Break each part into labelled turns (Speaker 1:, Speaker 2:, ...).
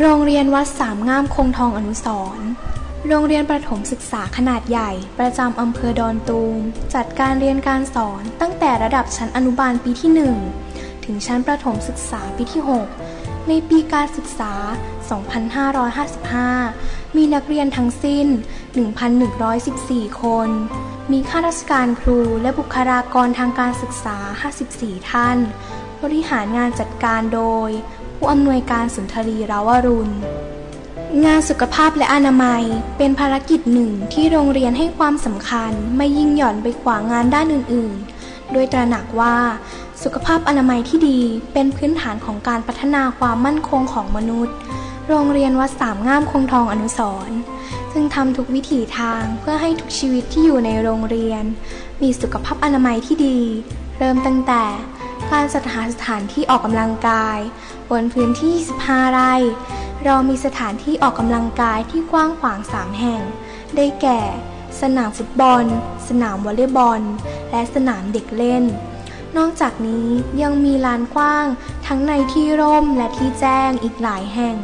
Speaker 1: โรงเรียนวัดสามงามคงทองอนุสรณ์โรงเรียนประถมศึกษาขนาดใหญ่ ประจำอำเภอดอนตูม จัดการเรียนการสอนตั้งแต่ระดับชั้นอนุบาลปีที่ 1 ถึงชั้นประถมศึกษาปีที่ 6 ในปีการศึกษา 2555 มีนักเรียนทั้งสิ้น 1,114 คน มีข้าราชการครูและบุคลากรทางการศึกษา 54 ท่าน บริหารงานจัดการโดย ผู้อำนวยการสุนทรีราวรุณ งานสุขภาพและอนามัยเป็นภารกิจหนึ่งที่โรงเรียนให้ความสำคัญไม่ยิ่งหย่อนไปกว่างานด้านอื่นๆ โดยตระหนักว่า สุขภาพอนามัยที่ดีเป็นพื้นฐานของการพัฒนาความมั่นคงของมนุษย์ โรงเรียนวัดสามงามคงทองอนุสรณ์ซึ่งทำทุกวิถีทางเพื่อให้ทุกชีวิตที่อยู่ในโรงเรียน มีสุขภาพอนามัยที่ดี เริ่มตั้งแต่ การจัดหาสถานที่ออกกำลังกาย บนพื้นที่15ไร่ เรามีสถานที่ออกกำลังกายที่กว้างขวาง 3 แห่ง ได้แก่ สนามฟุตบอล สนามวอลเลย์บอล และสนามเด็กเล่น นอกจากนี้ยังมีลานกว้าง ทั้งในที่ร่มและที่แจ้งอีกหลายแห่ง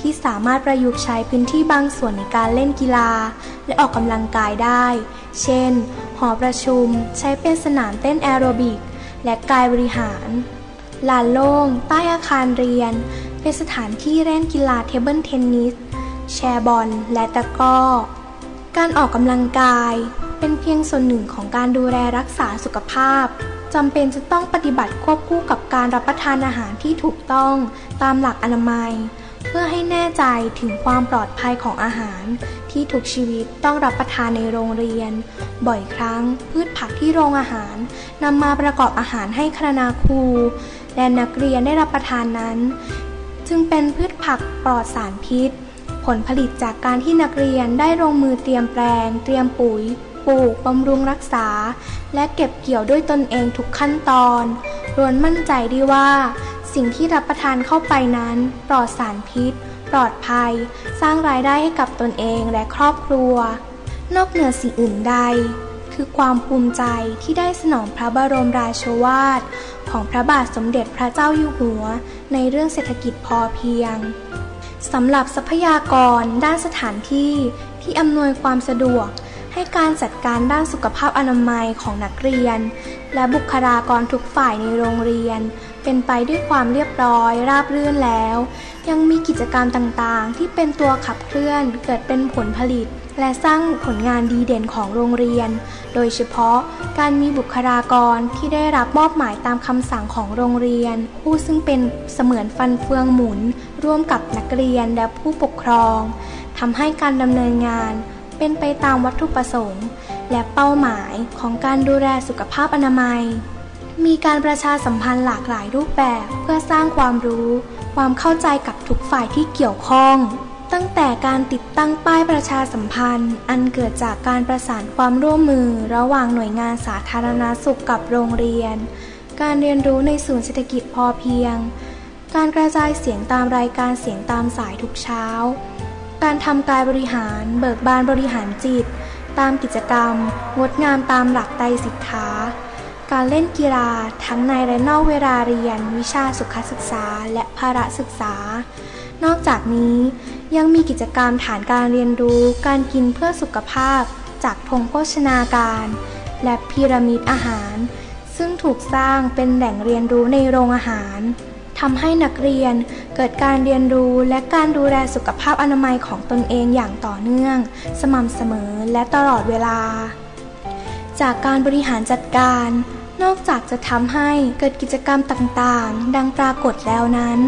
Speaker 1: ที่สามารถประยุกต์ใช้พื้นที่บางส่วนในการเล่นกีฬา และออกกำลังกายได้ เช่น หอประชุมใช้เป็นสนามเต้นแอโรบิก และกายบริหาร ลานโล่ง ใต้อาคารเรียน เป็นสถานที่เล่นกีฬาเทเบิลเทนนิส แชร์บอล และตะกร้อ การออกกำลังกายเป็นเพียงส่วนหนึ่งของการดูแลรักษาสุขภาพจำเป็นจะต้องปฏิบัติควบคู่กับการรับประทานอาหารที่ถูกต้องตามหลักอนามัย พื่อให้แน่ใจถึงความปลอดภัยของอาหาร ที่ทุกชีวิตต้องรับประทานในโรงเรียน บ่อยครั้ง พืชผักที่โรงอาหารนำมาประกอบอาหารให้คณาครู และนักเรียนได้รับประทานนั้น จึงเป็นพืชผักปลอดสารพิษ ผลผลิตจากการที่นักเรียนได้ลงมือเตรียมแปลง เตรียมปุ๋ยปลูกบำรุงรักษา และเก็บเกี่ยวด้วยตนเองทุกขั้นตอนล้วนมั่นใจได้ว่า สิ่งที่รับประทานเข้าไปนั้น ปลอดสารพิษ ปลอดภัย สร้างรายได้ให้กับตนเองและครอบครัว นอกเหนือสิ่งอื่นใด คือความภูมิใจที่ได้สนองพระบรมราชวาท ของพระบาทสมเด็จพระเจ้าอยู่หัว ในเรื่องเศรษฐกิจพอเพียงสำหรับทรัพยากรด้านสถานที่ที่อำนวยความสะดวก ให้การจัดการด้านสุขภาพอนามัยของนักเรียน และบุคลากรทุกฝ่ายในโรงเรียน เป็นไปด้วยความเรียบร้อย ราบรื่นแล้ว ยังมีกิจกรรมต่างๆ ที่เป็นตัวขับเคลื่อนเกิดเป็นผลผลิต และสร้างผลงานดีเด่นของโรงเรียน โดยเฉพาะการมีบุคลากรที่ได้รับมอบหมายตามคำสั่งของโรงเรียน ผู้ซึ่งเป็นเสมือนฟันเฟืองหมุน ร่วมกับนักเรียนและผู้ปกครองทำให้การดำเนินงานเป็นไปตามวัตถุประสงค์ และเป้าหมายของการดูแลสุขภาพอนามัย มีการประชาสัมพันธ์หลากหลายรูปแบบเพื่อสร้างความรู้ ความเข้าใจกับทุกฝ่ายที่เกี่ยวข้อง ตั้งแต่การติดตั้งป้ายประชาสัมพันธ์ อันเกิดจากการประสานความร่วมมือ ระหว่างหน่วยงานสาธารณาสุขกับโรงเรียน การเรียนรู้ในศูนย์เศรษฐกิจพอเพียง การกระจายเสียงตามรายการเสียงตามสายทุกเช้า การทำกายบริหาร เบิกบานบริหารจิต ตามกิจกรรม งดงามตามหลักไตรสิทธา การเล่นกีฬาทั้งในและนอกเวลาเรียน วิชาสุขศึกษา และภาระศึกษา นอกจากนี้ยังมีกิจกรรมฐานการเรียนรู้ การกินเพื่อสุขภาพ จากธงโภชนาการ และพีระมิดอาหาร ซึ่งถูกสร้างเป็นแหล่งเรียนรู้ในโรงอาหารทำให้นักเรียนเกิดการเรียนรู้และการดูแลสุขภาพอนามัยของตนเองอย่างต่อเนื่อง สม่ำเสมอและตลอดเวลา จากการบริหารจัดการ นอกจากจะทำให้เกิดกิจกรรมต่างๆ ดังปรากฏแล้วนั้น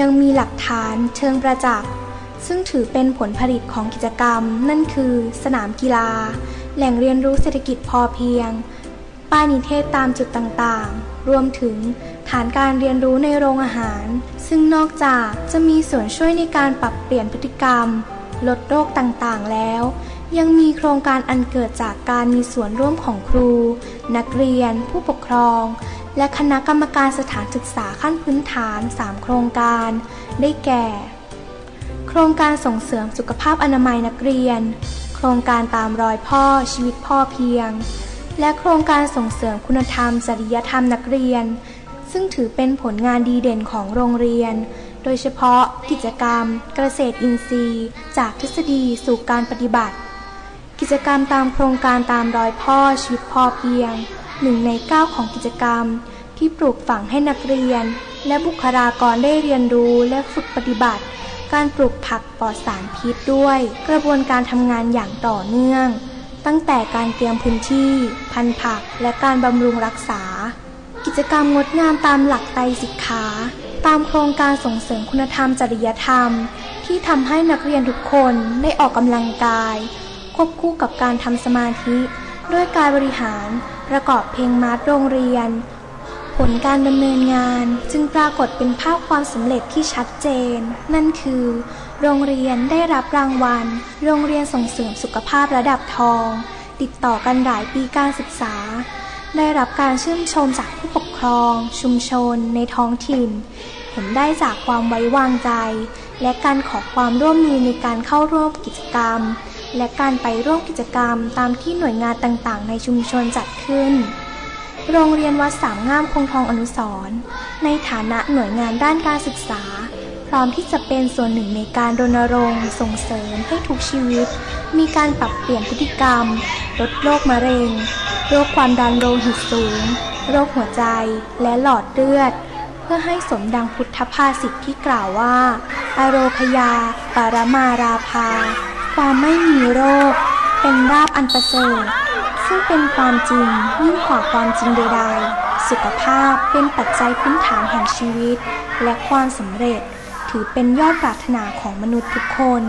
Speaker 1: ยังมีหลักฐานเชิงประจักษ์ซึ่งถือเป็นผลผลิตของกิจกรรม นั่นคือ สนามกีฬา แหล่งเรียนรู้เศรษฐกิจพอเพียง ป้ายนิเทศตามจุดต่างๆ รวมถึงฐานการเรียนรู้ในโรงอาหาร ซึ่งนอกจากจะมีส่วนช่วยในการปรับเปลี่ยนพฤติกรรม ลดโรคต่างๆแล้ว ยังมีโครงการอันเกิดจากการมีส่วนร่วมของครู นักเรียน ผู้ปกครอง และคณะกรรมการสถานศึกษาขั้นพื้นฐาน 3 โครงการ ได้แก่ โครงการส่งเสริมสุขภาพอนามัยนักเรียน โครงการตามรอยพ่อชีวิตพ่อเพียง และโครงการส่งเสริมคุณธรรม จริยธรรมนักเรียน ซึ่งถือเป็นผลงานดีเด่นของโรงเรียนโดยเฉพาะกิจกรรม เกษตรอินทรีย์ จากทฤษฎีสู่การปฏิบัติ กิจกรรมตามโครงการตามรอยพ่อชีวิตพอเพียงหนึ่งในเก้าของกิจกรรม ที่ปลูกฝังให้นักเรียน และบุคลากรได้เรียนรู้และฝึกปฏิบัติ การปลูกผักปลอดสารพิษด้วย กระบวนการทำงานอย่างต่อเนื่อง ตั้งแต่การเตรียมพื้นที่ พันธุ์ผักและการบำรุงรักษา กิจกรรมงดงามตามหลักไตรสิกขาตามโครงการส่งเสริมคุณธรรมจริยธรรม ที่ทำให้นักเรียนทุกคนได้ออกกำลังกาย วบคู่กับการทำสมาธิ ด้วยการบริหาร ประกอบเพลงมาร์โรงเรียน ผลการดำเนินงานจึงปรากฏเป็นภาพความสำเร็จที่ชัดเจน นั่นคือ โรงเรียนได้รับรางวัล โรงเรียนส่งเสริมสุขภาพระดับทอง ติดต่อกันหลายปีการศึกษา ได้รับการชื่นชมจากผู้ปกครอง ชุมชน ในท้องถิ่น เห็นได้จากความไว้วางใจ และการขอความร่วมมือในการเข้าร่วมกิจกรรม และการไปร่วมกิจกรรมตามที่หน่วยงานต่างๆ ในชุมชนจัดขึ้น โรงเรียนวัดสามงามคงทองอนุสรณ์ในฐานะหน่วยงานด้านการศึกษา พร้อมที่จะเป็นส่วนหนึ่งในการรณรงค์ส่งเสริมให้ทุกชีวิต มีการปรับเปลี่ยนพฤติกรรม ลดโรคมะเร็ง โรคความดันโลหิตสูง โรคหัวใจและหลอดเลือดเพื่อให้สมดังพุทธภาษิตที่กล่าวว่า อโรคยา ปารมาราภา ความไม่มีโรค เป็นราบอันประเสริฐซึ่งเป็นความจริงยิ่งกว่าความจริงใดๆ สุขภาพเป็นปัจจัยพื้นฐานแห่งชีวิต และความสำเร็จถือเป็นยอดปรารถนาของมนุษย์ทุกคน